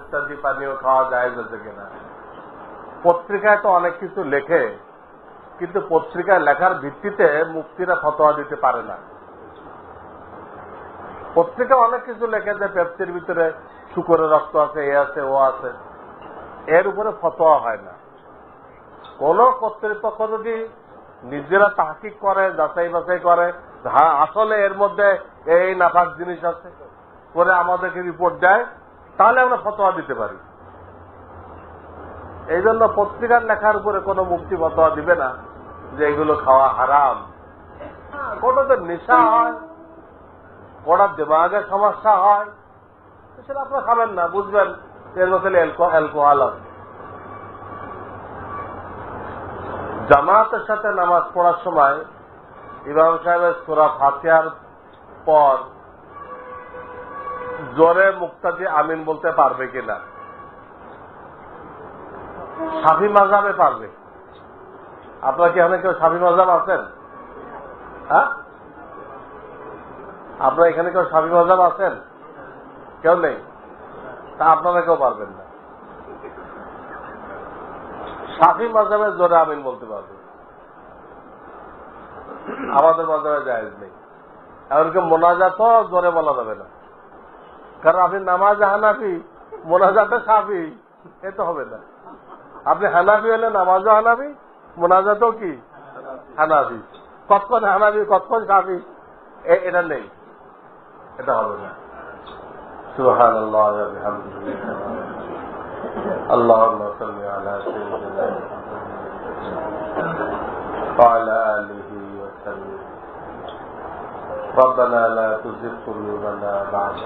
ইত্যাদি পানীয় খাওয়া যায় যাচ্ছে কিনা পত্রিকায় তো অনেক কিছু লেখে, কিন্তু পত্রিকায় লেখার ভিত্তিতে মুক্তিরা ফতোয়া দিতে পারে না। পত্রিকা অনেক কিছু লেখে যে পেপসির ভিতরে শুকরের রক্ত আছে, এ আছে, ও আছে, এর উপরে ফতোয়া হয় না। কোন কর্তৃপক্ষ যদি নিজেরা তাহকিক করে, যাচাই বাছাই করে হ্যাঁ আসলে এর মধ্যে এই নাফাক জিনিস আছে, করে আমাদেরকে রিপোর্ট দেয় তাহলে আমরা ফতোয়া দিতে পারি। এই জন্য পত্রিকার লেখার উপরে কোনো মুক্তি ফতোয়া দিবে না যে এগুলো খাওয়া হারাম। কোনোতে নেশা হয় কোনার দেমাগের সমস্যা হয়, সেটা আপনারা খাবেন না, বুঝবেন এর মধ্যে অ্যালকোহল আছে। জামাতের সাথে নামাজ পড়ার সময় ইমাম সাহেবের সোরা ফাতিয়ার পর জোরে মুক্তাদি আমিন বলতে পারবে কিনা? সাফি মাজাবে পারবে। আপনার কি এখানে কেউ সাফি মাজাব আছেন? হ্যাঁ? আপনার এখানে কেউ সাফি মাজাব আছেন? কেউ নেই? তা আপনারা কেউ পারবেন না। সাফি মাজাবের জোরে আমিন বলতে পারবে। আমাদের মাজাবে জায়েজ নেই। এমনকি মোনাজাতও জোরে বলা যাবে না। কারণ আপনি নামাজ হানাফি মোনাজাতে সাফি এ তো হবে না আপনি হানাফি হলে নামাজও হানাফি মোনাজাতও কি হানাফি কতক্ষণ হানাফি কতক্ষণ সাফি এ- এটা নেই এটা হবে না সুহান আল্লাহ اللهم صل على سيدنا وعلى آله وسلم ربنا لا تزغ قلوبنا بعد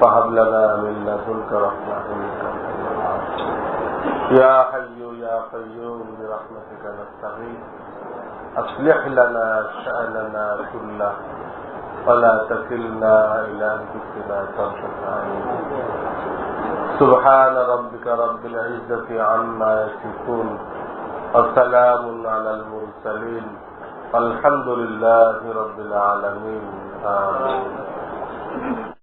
فهب لنا من لدنك رحمة إنك يا حي يا قيوم برحمتك نستغيث. أصلح لنا شأننا كله ولا تكلنا إلى أنفسنا طرفة عين. سبحان ربك رب العزة عما يصفون وسلام على المرسلين. الحمد لله رب العالمين. آمين.